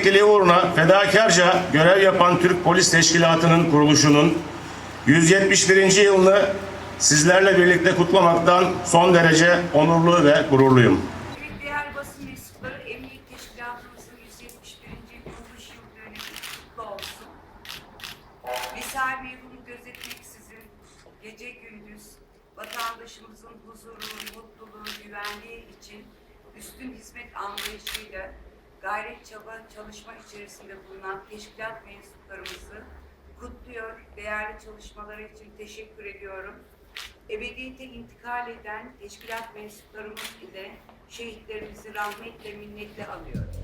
emekliliği uğruna fedakarca görev yapan Türk Polis Teşkilatı'nın kuruluşunun 171. yılını sizlerle birlikte kutlamaktan son derece onurlu ve gururluyum. Değerli basın mensupları, Emniyet Teşkilatımızın 171. kuruluş yıl dönümü kutlu olsun. Misal mevhunu gözetmeksizin gece gündüz vatandaşımızın huzuru, mutluluğu, güvenliği için üstün hizmet anlayışıyla gayret çaba çalışma içerisinde bulunan teşkilat mensuplarımızı kutluyor. Değerli çalışmaları için teşekkür ediyorum. Ebediyete intikal eden teşkilat mensuplarımız ile şehitlerimizi rahmetle minnetle anıyorum.